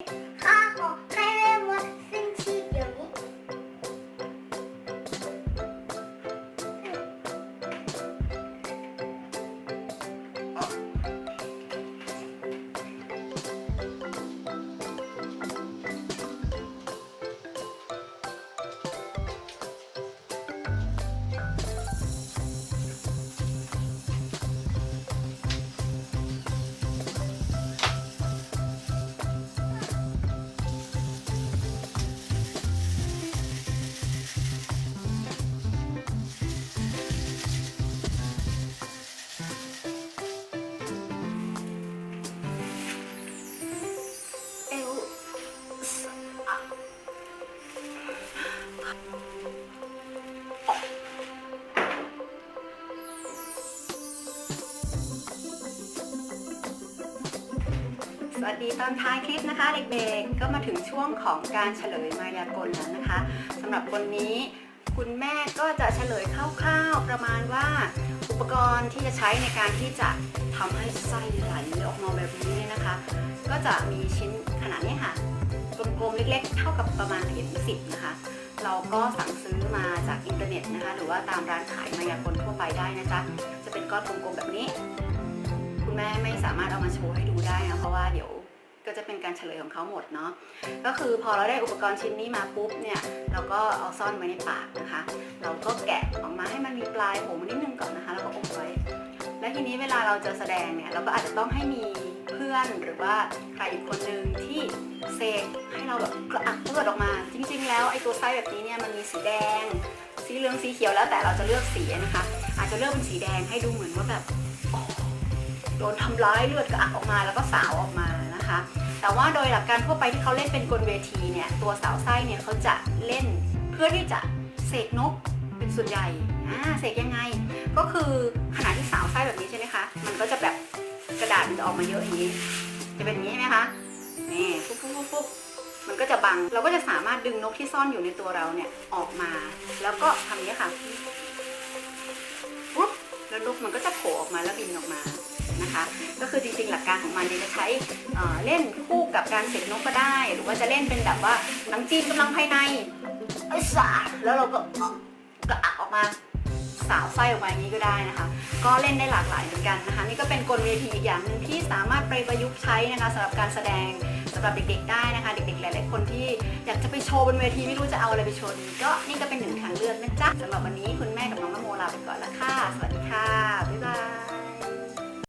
ข้ สวัสดีตอนท้ายคลิปนะคะเด็กๆ ก็มาถึงช่วงของการเฉลยมายากลแล้วนะคะสำหรับวันนี้คุณแม่ก็จะเฉลยคร่าวๆประมาณว่า อุปกรณ์ที่จะใช้ในการที่จะทำให้ไส้ไหลออกมาแบบนี้เนี่ยนะคะ ก็จะมีชิ้นขนาดนี้ค่ะกลมๆเล็กๆ เท่ากับประมาณเข็มสิบนะคะ เราก็สั่งซื้อมาจากอินเทอร์เน็ตนะคะ หรือว่าตามร้านขายมายากลทั่วไปได้นะจ๊ะจะเป็นก้อนกลมๆแบบนี้ คุณแม่ไม่สามารถเอามาโชว์ให้ดูได้นะเพราะว่า ก็จะเป็นการเฉลยของเขาหมดเนาะก็คือพอเราได้อุปกรณ์ชิ้นนี้มาปุ๊บเนี่ยเราก็เอาซ่อนไว้ในปากนะคะ เราก็แกะออกมาให้มันมีปลายโผมนิดนึงก่อนนะคะแล้วก็อบไว้ และทีนี้เวลาเราจะแสดงเนี่ยเราก็อาจจะต้องให้มีเพื่อนหรือว่าใครอีกคนหนึ่งที่เสกให้เราแบบกระอักเลือดออกมา จริง ๆ แล้วไอ้ตัวไส้แบบนี้เนี่ยมันมีสีแดง สีเหลืองสีเขียวแล้วแต่เราจะเลือกสีนะคะ อาจจะเลือกเป็นสีแดงให้ดูเหมือนว่าแบบโดนทำร้ายเลือดกระอักออกมาแล้วก็สาวออกมา นะคะ แต่ว่าโดยหลักการทั่วไปที่เขาเล่นเป็นกลเวทีเนี่ยตัวสาวไส้เนี่ยเขาจะเล่นเพื่อที่จะเสกนกเป็นส่วนใหญ่อ่าเสกยังไง ก็คือขนาดที่สาวไส้แบบนี้ใช่ไหมคะมันก็จะแบบกระดาษมันจะออกมาเยอะอย่างนี้จะเป็นอย่างนี้ใช่ไหมคะนี่ปุ๊บปุ๊บปุ๊บปุ๊บมันก็จะบังเราก็จะสามารถดึงนกที่ซ่อนอยู่ในตัวเราเนี่ยออกมา แล้วก็ทำนี้ค่ะ แล้วนกมันก็จะโผล่ออกมาแล้วบินออกมานะคะ ก็คือจริงๆหลักการของมันเนี่ยจะใช้เล่นคู่กับการเสกนกก็ได้ หรือว่าจะเล่นเป็นแบบว่าหนังจีนกำลังภายในไอ้สาแล้วเราก็กระอักออกมาสาวไส้ออกมาอย่างนี้ก็ได้นะคะ ก็เล่นได้หลากหลายเหมือนกันนะคะ นี่ก็เป็นกลเวทีอีกอย่างหนึ่งที่สามารถไปประยุกต์ใช้นะคะสำหรับการแสดงสำหรับเด็กๆได้นะคะ เด็กๆหลายๆคนที่อยากจะไปโชว์บนเวทีไม่รู้จะเอาอะไรไปโชว์ก็นี่ก็เป็นหนึ่งทางเลือกนะจ๊ะสำหรับวันนี้คุณ